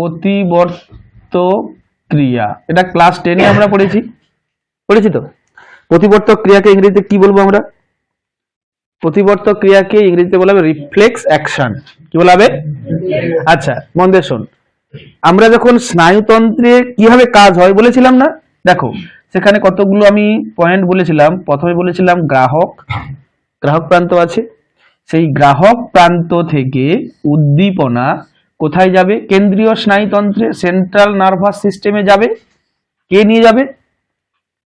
প্রতিবর্ত ক্রিয়া। এটা ক্লাস টেনে আমরা পড়েছি। পড়েছি তো? প্রতিবর্তক ক্রিয়াকে ইংরেজিতে কি বলব আমরা? প্রতিবর্তক ক্রিয়াকে ইংরেজিতে বলা রিফ্লেক্স অ্যাকশন কি বলা আচ্ছা মন দিয়ে শোন। আমরা যখন স্নায়ুতন্ত্রে কীভাবে কাজ হয় বলেছিলাম না? দেখো, সেখানে কতগুলো আমি পয়েন্ট বলেছিলাম। প্রথমে বলেছিলাম গ্রাহক। গ্রাহক প্রান্ত আছে। সেই গ্রাহক প্রান্ত থেকে উদ্দীপনা কোথায় যাবে? কেন্দ্রীয় স্নায়ুতন্ত্রে সেন্ট্রাল নার্ভাস সিস্টেমে যাবে। কে নিয়ে যাবে?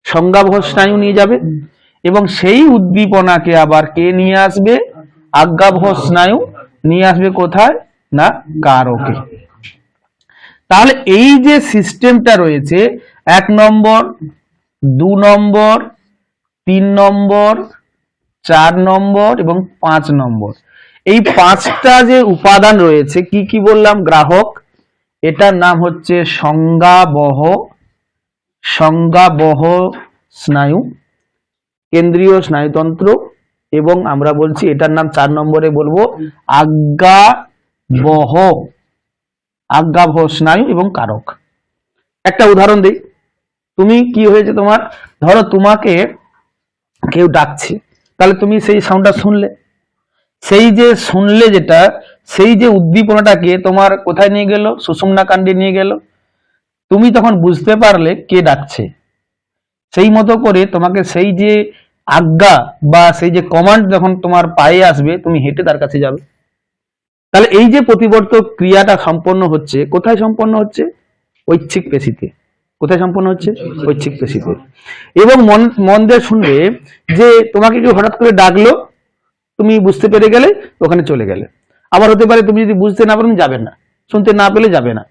সংজ্ঞাবহ স্নায়ু নিয়ে যাবে। এবং সেই উদ্দীপনাকে আবার কে নিয়ে আসবে? আজ্ঞাবহ স্নায়ু নিয়ে আসবে কোথায়? না, কারকে। তাহলে এই যে সিস্টেমটা রয়েছে, এক নম্বর, দু নম্বর, তিন নম্বর, চার নম্বর এবং পাঁচ নম্বর এই পাঁচটা যে উপাদান রয়েছে, কি কি বললাম? গ্রাহক, এটার নাম হচ্ছে সংজ্ঞাবহ সংজ্ঞাবহ স্নায়ু, কেন্দ্রীয় স্নায়ুতন্ত্র, এবং আমরা বলছি এটার নাম চার নম্বরে বলব, আজ্ঞাবহ আজ্ঞাবহ স্নায়ু এবং কারক। একটা উদাহরণ দিই। তুমি কি হয়েছে তোমার? ধরো তোমাকে কেউ ডাকছে, তাহলে তুমি সেই সাউন্ডটা শুনলে। সেই যে শুনলে যেটা, সেই যে উদ্দীপনাটাকে তোমার কোথায় নিয়ে গেল? সুষুম্না কাণ্ডে নিয়ে গেল? তুমি তখন বুঝতে পারলে কে ডাকছে। সেই মতো করে তোমাকে সেই যে আজ্ঞা বা সেই যে কমান্ড যখন তোমার পায়ে আসবে, তুমি হেঁটে তার কাছে যাবে। তাহলে এই যে প্রতিবর্তক ক্রিয়াটা সম্পন্ন হচ্ছে, কোথায় সম্পন্ন হচ্ছে? ঐচ্ছিক পেশিতে। কোথায় সম্পন্ন হচ্ছে? ঐচ্ছিক পেশিতে। এবং মন মন দিয়ে শুনবে যে তোমাকে কেউ হঠাৎ করে ডাকলো তুমি বুঝতে পেরে গেলে ওখানে চলে গেলে। আবার হতে পারে তুমি যদি বুঝতে না পারো যাবে না। শুনতে না পেলে যাবে না।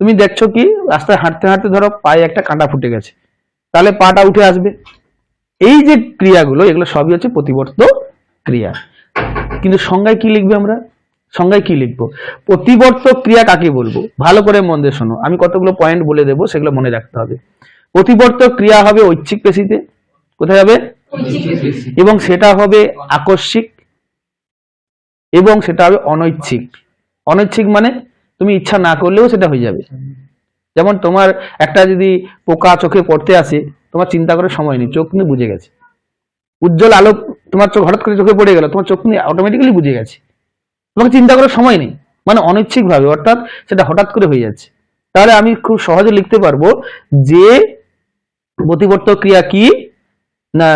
তুমি দেখছ কি রাস্তায় হাঁটতে হাঁটতে ধরো পায়ে একটা কাঁটা ফুটে গেছে। তাহলে পাটা উঠে আসবে। এই যে ক্রিয়াগুলো এগুলো সবই হচ্ছে প্রতিবর্ত ক্রিয়া। কিন্তু সংজ্ঞায় কি লিখবে আমরা? সংজ্ঞায় কি লিখব? প্রতিবর্তক ক্রিয়া কাকে বলব? ভালো করে মন দিয়ে শোনো। আমি কতগুলো পয়েন্ট বলে দেবো সেগুলো মনে রাখতে হবে। প্রতিবর্তক ক্রিয়া হবে ঐচ্ছিক পেশিতে। কোথায় হবে? এবং সেটা হবে আকস্মিক এবং সেটা হবে অনৈচ্ছিক। অনৈচ্ছিক মানে তুমি ইচ্ছা না করলেও সেটা হয়ে যাবে। যেমন তোমার একটা যদি পোকা চোখে পড়তে আসে, তোমার চিন্তা করার সময় নেই, চোখ কিন্তু বুঝে গেছে। উজ্জ্বল আলো তোমার চোখ হঠাৎ করে চোখে পড়ে গেল, তোমার চোখ নিয়ে অটোমেটিক্যালি বুঝে গেছে। তোমাকে চিন্তা করার সময় নেই। মানে অনৈচ্ছিক ভাবে অর্থাৎ সেটা হঠাৎ করে হয়ে যাচ্ছে। তাহলে আমি খুব সহজে লিখতে পারব যে প্রতিবর্ত ক্রিয়া কি? না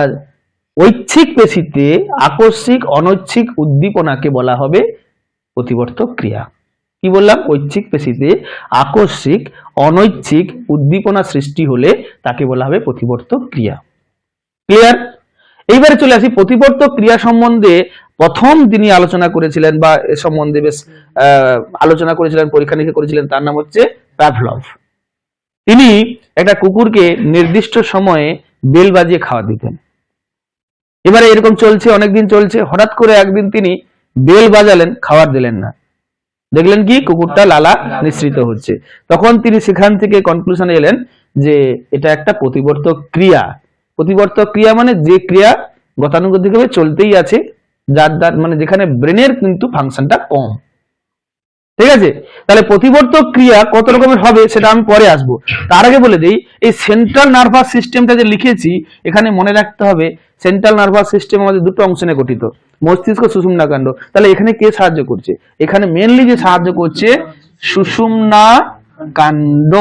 ঐচ্ছিক পেশিতে আকস্মিক, অনৈচ্ছিক উদ্দীপনাকে বলা হবে প্রতিবর্তক ক্রিয়া। কি বললাম? ঐচ্ছিক পেশিতে আকস্মিক, অনৈচ্ছিক উদ্দীপনা সৃষ্টি হলে তাকে বলা হবে প্রতিবর্তক ক্রিয়া। ক্লিয়ার এইবারে চলে আসি প্রতিবর্তক ক্রিয়া সম্বন্ধে। প্রথম তিনি আলোচনা করেছিলেন বা এ সম্বন্ধে বেশ আলোচনা করেছিলেন, পরীক্ষা নিরীক্ষা করেছিলেন, তার নাম হচ্ছে প্যাভলভ। তিনি একটা কুকুরকে নির্দিষ্ট সময়ে বেল বাজিয়ে খাওয়া দিতেন। এবারে এরকম চলছে, অনেকদিন চলছে, হঠাৎ করে একদিন তিনি বেল বাজালেন, খাবার দিলেন না। দেখলেন কি? কুকুরটা লালা নিঃসৃত হচ্ছে। তখন তিনি সেখান থেকে কনক্লুশনে এলেন যে এটা একটা প্রতিবর্তক ক্রিয়া। প্রতিবর্তক ক্রিয়া মানে যে ক্রিয়া গতানুগতিকভাবে চলতেই আছে, যার দ্বার মানে যেখানে ব্রেনের কিন্তু ফাংশনটা কম। ঠিক আছে? তাহলে প্রতিবর্তক ক্রিয়া কত রকমের হবে সেটা আমি পরে আসব। তার আগে বলে দিই, এই সেন্ট্রাল নার্ভাস সিস্টেমটা যে লিখেছি, এখানে মনে রাখতে হবে সেন্ট্রাল নার্ভাস সিস্টেম আমাদের দুটো অংশ নিয়ে গঠিত। মস্তিষ্ক সুষুম্না কাণ্ড তাহলে এখানে কে সাহায্য করছে? এখানে মেনলি যে সাহায্য করছে সুষুম্না কাণ্ড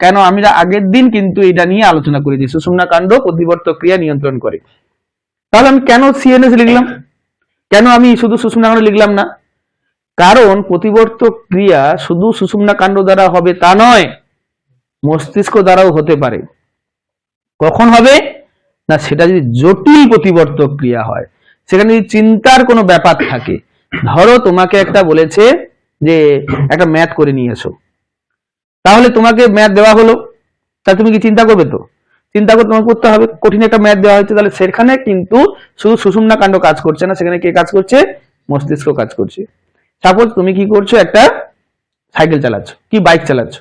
কেন? আমি আগের দিন কিন্তু এটা নিয়ে আলোচনা করেছি সুষুম্না কাণ্ড প্রতিবর্তক ক্রিয়া নিয়ন্ত্রণ করে। তাহলে আমি কেন সিএনএস লিখলাম? কেন আমি শুধু সুষুম্না কাণ্ড লিখলাম না? কারণ প্রতিবর্তক ক্রিয়া শুধু সুষুম্না কাণ্ড দ্বারা হবে তা নয়, মস্তিষ্ক দ্বারাও হতে পারে। কখন হবে? না, সেটা যদি জটিল প্রতিবর্তক ক্রিয়া হয়, সেখানে যদি চিন্তার কোনো ব্যাপার থাকে, ধরো তোমাকে একটা বলেছে যে, একটা ম্যাথ করে নিয়ে এসো। তাহলে তোমাকে ম্যাথ দেওয়া হলো। তা তুমি কি চিন্তা করবে তো? চিন্তা করে তোমাকে করতে হবে। কঠিন একটা ম্যাথ দেওয়া হয়েছে। তাহলে সেখানে কিন্তু শুধু সুষুম্না কাণ্ড কাজ করছে না, সেখানে কে কাজ করছে? মস্তিষ্ক কাজ করছে। সাপোজ তুমি কি করছ, একটা সাইকেল চালাচ্ছ, কি বাইক চালাচ্ছ।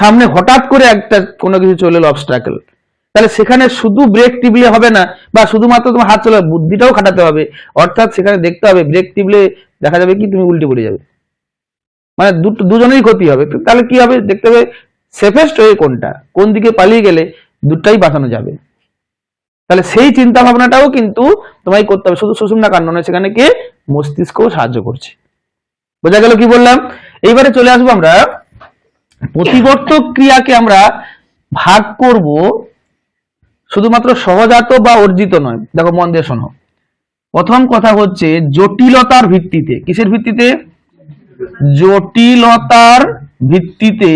সামনে হঠাৎ করে একটা কোনো কিছু চলে এলো অবস্ট্রাকল তাহলে সেখানে শুধু ব্রেক টিপলে হবে না, বা শুধুমাত্র তোমার হাত চলে, বুদ্ধিটাও খাটাতে হবে। অর্থাৎ সেখানে দেখতে হবে ব্রেক টিপলে দেখা যাবে কি তুমি উল্টে পড়ে যাবে। মানে দুটো দুজনেরই ক্ষতি হবে। তাহলে কি হবে, দেখতে হবে সেফেস্ট ওয়ে কোনটা, কোন দিকে পালিয়ে গেলে দুটাই বাঁচানো যাবে। তাহলে সেই চিন্তা ভাবনাটাও কিন্তু তোমায় করতে হবে। শুধু সুষুম্না কাণ্ড নয়, সেখানে কে মস্তিষ্কও সাহায্য করছে। বোঝা গেল কি বললাম? এইবারে চলে আসব আমরা। প্রতিবর্তক ক্রিয়াকে আমরা ভাগ করব শুধুমাত্র সহজাত বা অর্জিত নয়। দেখো, মন দিয়ে শোনো। প্রথম কথা হচ্ছে জটিলতার ভিত্তিতে। কিসের ভিত্তিতে? জটিলতার ভিত্তিতে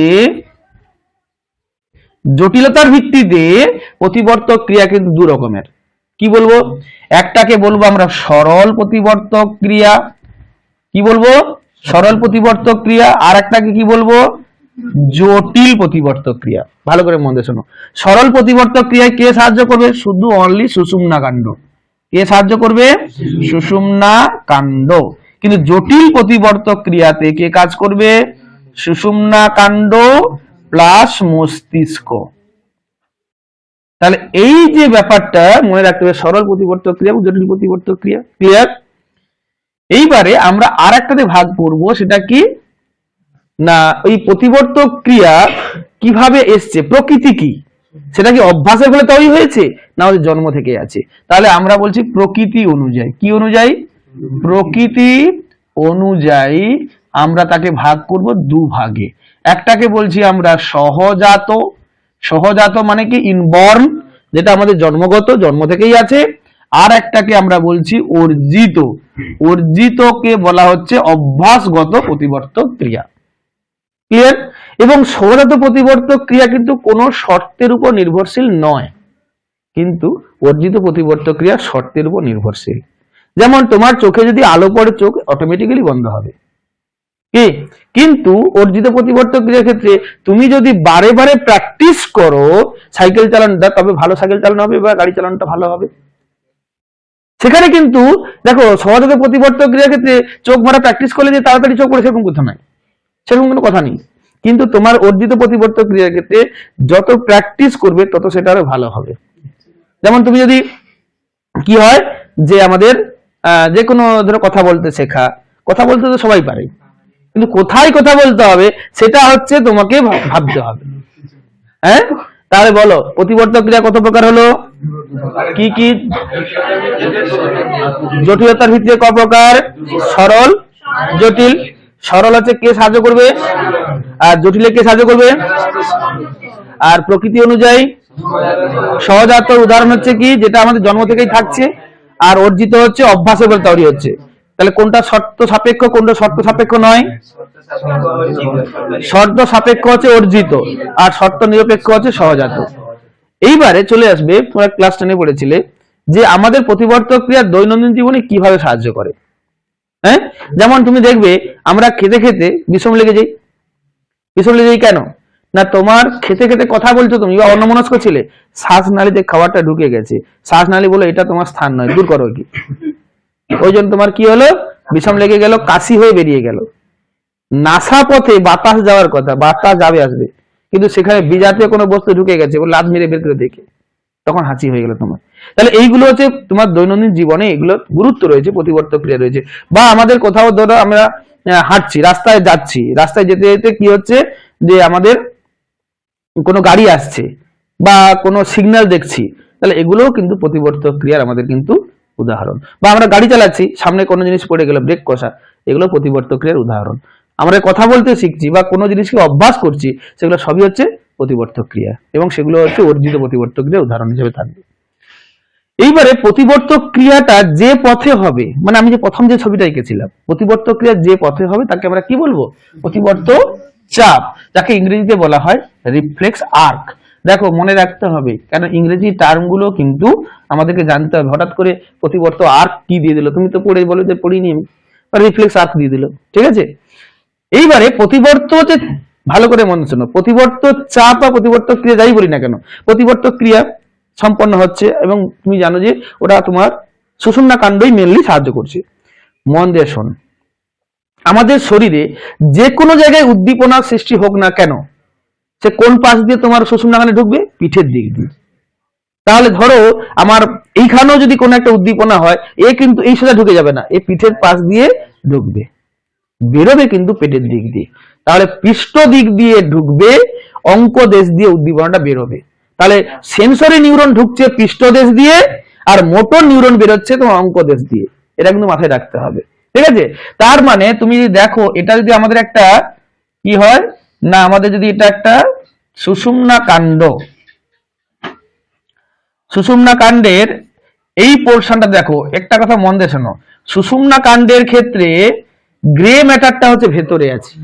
জটিলতার ভিত্তিতে প্রতিবর্তক ক্রিয়া কিন্তু দু রকমের। কি বলব? একটাকে বলব আমরা সরল প্রতিবর্তক ক্রিয়া। কি বলব? সরল প্রতিবর্তক ক্রিয়া আর একটাকে কি বলব? জটিল প্রতিবর্তক ক্রিয়া। ভালো করে মন দিয়ে শোনো। সরল প্রতিবর্তক ক্রিয়ায় কে সাহায্য করবে? শুধু অনলি সুষুম্না কাণ্ড। কে সাহায্য করবে? সুষুম্না কাণ্ড। কিন্তু জটিল প্রতিবর্তক ক্রিয়াতে কে কাজ করবে? সুষুম্না কাণ্ড প্লাস মস্তিষ্ক। তাহলে এই যে ব্যাপারটা মনে রাখতে হবে, সরল প্রতিবর্তক ক্রিয়া জটিল প্রতিবর্তক ক্রিয়া। ক্লিয়ার এইবারে আমরা আর একটাতে ভাগ করব, সেটা কি? না, ওই প্রতিবর্তক ক্রিয়া কীভাবে এসছে, প্রকৃতি কি? সেটা কি অভ্যাসের ফলে তৈরি হয়েছে, না আমাদের জন্ম থেকে আছে? তাহলে আমরা বলছি প্রকৃতি অনুযায়ী। কি অনুযায়ী? প্রকৃতি অনুযায়ী আমরা তাকে ভাগ করব দু ভাগে একটাকে বলছি আমরা সহজাত সহজাত মানে কি ইনবর্ন যেটা আমাদের জন্মগত, জন্ম থেকেই আছে। আর একটাকে আমরা বলছি অর্জিত। অর্জিতকে বলা হচ্ছে অভ্যাসগত প্রতিবর্তক ক্রিয়া। ক্লিয়ার এবং সৌরজাত প্রতিবর্তক ক্রিয়া কিন্তু কোনো শর্তের উপর নির্ভরশীল নয়। কিন্তু অর্জিত প্রতিবর্তক ক্রিয়া শর্তের উপর নির্ভরশীল। যেমন তোমার চোখে যদি আলো পড়ে, চোখ অটোমেটিক্যালি বন্ধ হবে। কি? কিন্তু অর্জিত প্রতিবর্তক ক্রিয়ার ক্ষেত্রে তুমি যদি বারে বারে প্র্যাকটিস করো, সাইকেল চালানোটা, তবে ভালো সাইকেল চালানো হবে বা গাড়ি চালানোটা ভালো হবে। সেখানে কিন্তু, দেখো, সহজাত প্রতিবর্তক ক্রিয়ার ক্ষেত্রে চোখ ভরা প্র্যাকটিস করলে যে তাড়াতাড়ি চোখ পড়ে সেরকম কথা নাই সেরকম কোনো কথা নেই। কিন্তু তোমার অর্জিত প্রতিবর্তক ক্রিয়ার ক্ষেত্রে যত প্র্যাকটিস করবে, তত সেটা আরও ভালো হবে। যেমন তুমি যদি, কি হয়, যে আমাদের যে কোনো ধরো কথা বলতে শেখা, কথা বলতে তো সবাই পারে। কিন্তু কোথায় কথা বলতে হবে, সেটা হচ্ছে তোমাকে ভাবতে হবে। হ্যাঁ? তাহলে বলো, প্রতিবর্তক ক্রিয়া কত প্রকার হলো? কি কি জটিলতার ভিত্তিতে ক প্রকার? সরল, জটিল। সরল হচ্ছে কে সাহায্য করবে? আর জটিলে কে সাহায্য করবে? আর প্রকৃতি অনুযায়ী সহজাত উদাহরণ হচ্ছে কি? যেটা আমাদের জন্ম থেকেই থাকছে, আর অর্জিত হচ্ছে, অভ্যাসের বলে তৈরি হচ্ছে। তাহলে কোনটা শর্ত সাপেক্ষ, কোনটা শর্ত সাপেক্ষ নয়? শর্ত সাপেক্ষ হচ্ছে অর্জিত, আর শর্ত নিরপেক্ষ হচ্ছে সহজাত। এইবারে চলে আসবে, তোমরা ক্লাস টেনে পড়েছিলে, যে আমাদের প্রতিবর্তক ক্রিয়া দৈনন্দিন জীবনে কীভাবে সাহায্য করে। হ্যাঁ? যেমন তুমি দেখবে, আমরা খেতে খেতে বিষম লেগে যাই। বিষম লেগে যাই কেন? না, তোমার খেতে খেতে কথা বলছো তুমি, বা অন্যমনস্ক ছিলে, শ্বাস নালীতে খাবারটা ঢুকে গেছে। শ্বাস নালী বলে এটা তোমার স্থান নয়, দূর করো কি ওই জন্য তোমার কি হলো? বিষম লেগে গেল, কাশি হয়ে বেরিয়ে গেল। নাসা পথে বাতাস যাওয়ার কথা, বাতাস যাবে আসবে। কিন্তু সেখানে বিজাতীয় কোনো বস্তু ঢুকে গেছে লাদ মেরে বের করে দেখে। তখন হাঁচি হয়ে গেল তোমার। তাহলে এইগুলো হচ্ছে তোমার দৈনন্দিন জীবনে এগুলো গুরুত্ব রয়েছে, প্রতিবর্তক ক্রিয়া রয়েছে। বা আমাদের কোথাও ধরো আমরা হাঁটছি, রাস্তায় যাচ্ছি, রাস্তায় যেতে যেতে কি হচ্ছে যে আমাদের কোনো গাড়ি আসছে বা কোনো সিগন্যাল দেখছি, তাহলে এগুলোও কিন্তু প্রতিবর্তক ক্রিয়ার আমাদের কিন্তু উদাহরণ। বা আমরা গাড়ি চালাচ্ছি, সামনে কোনো জিনিস পড়ে গেল ব্রেক কষা, এগুলো প্রতিবর্তক ক্রিয়ার উদাহরণ। আমরা কথা বলতে শিখছি বা কোনো জিনিসকে অভ্যাস করছি, সেগুলো সবই হচ্ছে প্রতিবর্তক ক্রিয়া এবং সেগুলো হচ্ছে অর্জিত প্রতিবর্তক ক্রিয়া, উদাহরণ হিসেবে থাকবে। এইবারে প্রতিবর্তক ক্রিয়াটা যে পথে হবে মানে আমি যে প্রথম যে ছবিটা এঁকেছিলাম, প্রতিবর্তক ক্রিয়া যে পথে হবে তাকে আমরা কি বলব? প্রতিবর্ত চাপ, যাকে ইংরেজিতে বলা হয় রিফ্লেক্স আর্ক দেখো, মনে রাখতে হবে কারণ ইংরেজি টার্মগুলো কিন্তু আমাদেরকে জানতে হবে, হঠাৎ করে প্রতিবর্ত আর্ক কি দিয়ে দিল? তুমি তো পড়ে বলো যে পড়িনি আমি রিফ্লেক্স আর্ক দিয়ে দিল, ঠিক আছে? এইবারে প্রতিবর্ত যে ভালো করে মনে শোনো প্রতিবর্ত চাপ বা প্রতিবর্ত ক্রিয়া যাই বলি না কেন, প্রতিবর্তক ক্রিয়া সম্পন্ন হচ্ছে এবং তুমি জানো যে ওটা তোমার সুষুম্না কাণ্ডই মেনলি সাহায্য করছে। মন দিয়ে শোন, আমাদের শরীরে যে কোনো জায়গায় উদ্দীপনার সৃষ্টি হোক না কেন, সে কোন পাশ দিয়ে তোমার সুষুম্না কাণ্ডে ঢুকবে? পিঠের দিক দিয়ে। তাহলে ধরো আমার এইখানেও যদি কোনো একটা উদ্দীপনা হয়, এ কিন্তু এই সোজা ঢুকে যাবে না, এ পিঠের পাশ দিয়ে ঢুকবে। বেরোবে কিন্তু পেটের দিক দিয়ে। তাহলে পৃষ্ঠ দিক দিয়ে ঢুকবে, অঙ্ক দেশ দিয়ে উদ্দীপনাটা বেরোবে। তাহলে সেন্সরি নিউরন ঢুকছে পৃষ্ঠদেশ দিয়ে, আর মোটর নিউরন বেরোচ্ছে তোমার অঙ্ক দেশ দিয়ে। এটা কিন্তু মাথায় রাখতে হবে। ঠিক আছে? তার মানে তুমি যদি দেখো, এটা যদি আমাদের একটা কি হয়? না, আমাদের যদি এটা একটা সুষুম্না কাণ্ড। সুষুম্না কাণ্ডের এই পোর্শনটা দেখো, একটা কথা মন দিয়ে সুষুম্না কাণ্ডের ক্ষেত্রে গ্রে ম্যাটারটা হচ্ছে ভেতরে আছে।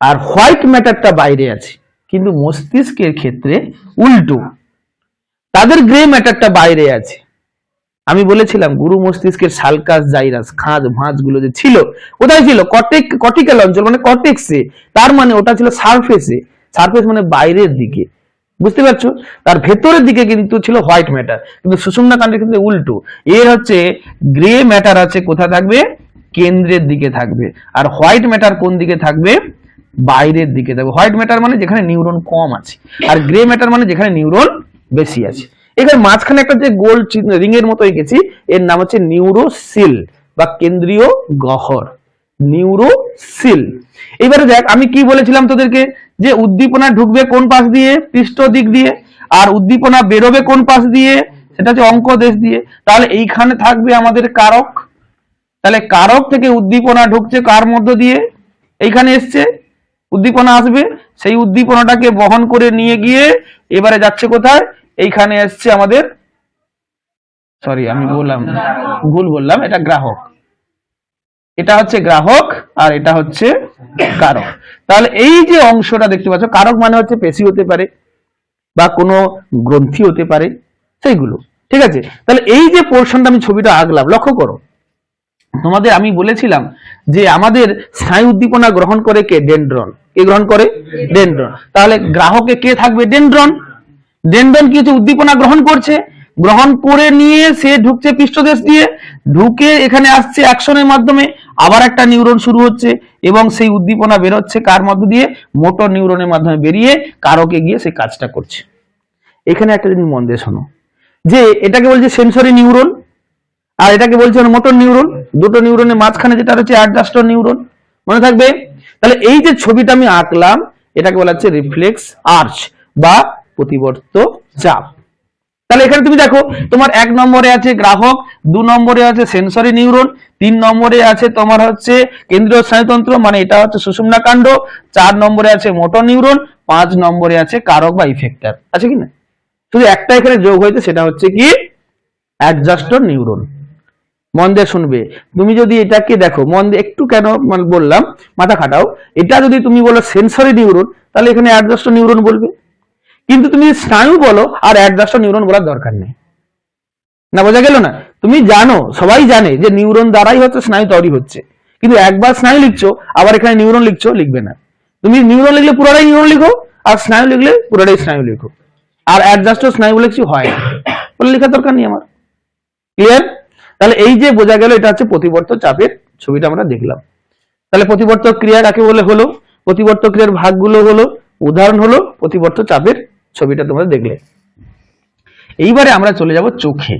আর হোয়াইট ম্যাটারটা বাইরে আছে। কিন্তু মস্তিষ্কের ক্ষেত্রে উল্টো। তাদের গ্রে ম্যাটারটা বাইরে আছে। আমি বলেছিলাম, গুরু মস্তিষ্কের সালকাস, জাইরাস, খাঁজ, ভাঁজগুলো যে ছিল কোথায় ছিল কটেক কটিক্যাল অঞ্চল মানে কটেক্সে তার মানে ওটা ছিল সারফেসে সারফেস মানে বাইরের দিকে। বুঝতে পারছ? তার ভেতরের দিকে কিন্তু ছিল হোয়াইট ম্যাটার কিন্তু সুষুম্না কাণ্ডের ক্ষেত্রে উল্টো। এর হচ্ছে গ্রে ম্যাটার আছে কোথায় থাকবে? কেন্দ্রের দিকে থাকবে। আর হোয়াইট ম্যাটার কোন দিকে থাকবে? বাইরের দিকে থাকবে। হোয়াইট ম্যাটার মানে যেখানে নিউরন কম আছে। আর গ্রে ম্যাটার মানে যেখানে নিউরন বেশি আছে। এখানে মাঝখানে একটা যে গোল রিং এর মতো এঁকেছি এর নাম হচ্ছে নিউরোসিল বা কেন্দ্রীয় গহর নিউরোসিল এবারে দেখ, আমি কি বলেছিলাম তোদেরকে? যে উদ্দীপনা ঢুকবে কোন পাশ দিয়ে? পৃষ্ঠ দিক দিয়ে। আর উদ্দীপনা বেরোবে কোন পাশ দিয়ে? সেটা হচ্ছে অঙ্ক দেশ দিয়ে। তাহলে এইখানে থাকবে আমাদের কারক। তাহলে কারক থেকে উদ্দীপনা ঢুকছে কার মধ্য দিয়ে? এইখানে এসছে, উদ্দীপনা আসবে, সেই উদ্দীপনাটাকে বহন করে নিয়ে গিয়ে এবারে যাচ্ছে কোথায়? এইখানে এসছে আমাদের সরি আমি বললাম, ভুল বললাম, এটা গ্রাহক। এটা হচ্ছে গ্রাহক আর এটা হচ্ছে কারক। তাহলে এই যে অংশটা দেখতে পাচ্ছ, কারক মানে হচ্ছে পেশি হতে পারে বা কোনো গ্রন্থি হতে পারে, সেইগুলো, ঠিক আছে? তাহলে এই যে পোর্শনটা আমি ছবিটা আঁকলাম, লক্ষ্য করো। তোমাদের আমি বলেছিলাম যে আমাদের স্নায়ু উদ্দীপনা গ্রহণ করে কে? ডেন্ড্রন। কে গ্রহণ করে? ডেন্ড্রন। তাহলে গ্রাহকে কে থাকবে? ডেন্ড্রন। ডেন্ড্রন কি হচ্ছে? উদ্দীপনা গ্রহণ করছে। গ্রহণ করে নিয়ে সে ঢুকছে পৃষ্ঠদেশ দিয়ে। ঢুকে এখানে আসছে অ্যাকশনের মাধ্যমে। আবার একটা নিউরন শুরু হচ্ছে এবং সেই উদ্দীপনা বেরোচ্ছে কার মধ্য দিয়ে? মোটর নিউরনের মাধ্যমে বেরিয়ে কারকে গিয়ে সেই কাজটা করছে। এখানে একটা জিনিস মন দিয়ে শোনো। যে এটাকে বলছে সেন্সরি নিউরন। আর এটাকে বলছে মোটর নিউরন। দুটো নিউরনের মাঝখানে যেটা হচ্ছে অ্যাডজাস্টর নিউরন। মনে থাকবে? তাহলে এই যে ছবিটা আমি আঁকলাম, এটাকে বলা হচ্ছে রিফ্লেক্স আর্চ বা প্রতিবর্ত চাপ। তাহলে এখানে তুমি দেখো, তোমার এক নম্বরে আছে গ্রাহক, দু নম্বরে আছে সেন্সরি নিউরন তিন নম্বরে আছে তোমার হচ্ছে কেন্দ্রীয় স্নায়ুতন্ত্র মানে এটা হচ্ছে সুষুম্না কাণ্ড, চার নম্বরে আছে মোটর নিউরন পাঁচ নম্বরে আছে কারক বা ইফেক্টর আছে কি না? শুধু একটা এখানে যোগ হয়েছে, সেটা হচ্ছে কি? অ্যাডজাস্টর নিউরন মন দিয়ে শুনবে। তুমি যদি এটাকে দেখো, মন একটু কেন মানে বললাম, মাথা খাটাও, এটা যদি তুমি বলো সেন্সরি নিউরন তাহলে এখানে অ্যাডজাস্টর নিউরন বলবে। কিন্তু তুমি স্নায়ু বলো, আর অ্যাডজাস্টর নিউরন বলার দরকার নেই। না, বোঝা গেল না? তুমি জানো, সবাই জানে যে নিউরন দ্বারাই হচ্ছে স্নায়ু তৈরি হচ্ছে। কিন্তু একবার স্নায়ু লিখছো, আবার এখানে নিউরন লিখছো, লিখবে না। তুমি নিউরন লিখলে পুরোটাই নিউরন লিখো, আর স্নায়ু লিখলে পুরোটাই স্নায়ু লিখো। আর অ্যাডজাস্টর স্নায়ু বলে কিছু হয় না। বলে লেখার দরকার নেই আমার। ক্লিয়ার তাহলে এই যে বোঝা গেল, এটা হচ্ছে প্রতিবর্ত চাপের ছবিটা আমরা দেখলাম। তাহলে প্রতিবর্ত ক্রিয়া কাকে বলে? হলো প্রতিবর্ত ক্রিয়ার ভাগগুলো হলো, উদাহরণ হলো প্রতিবর্ত চাপের ছবিটা তোমরা দেখলে। এইবারে আমরা চলে যাব চোখে।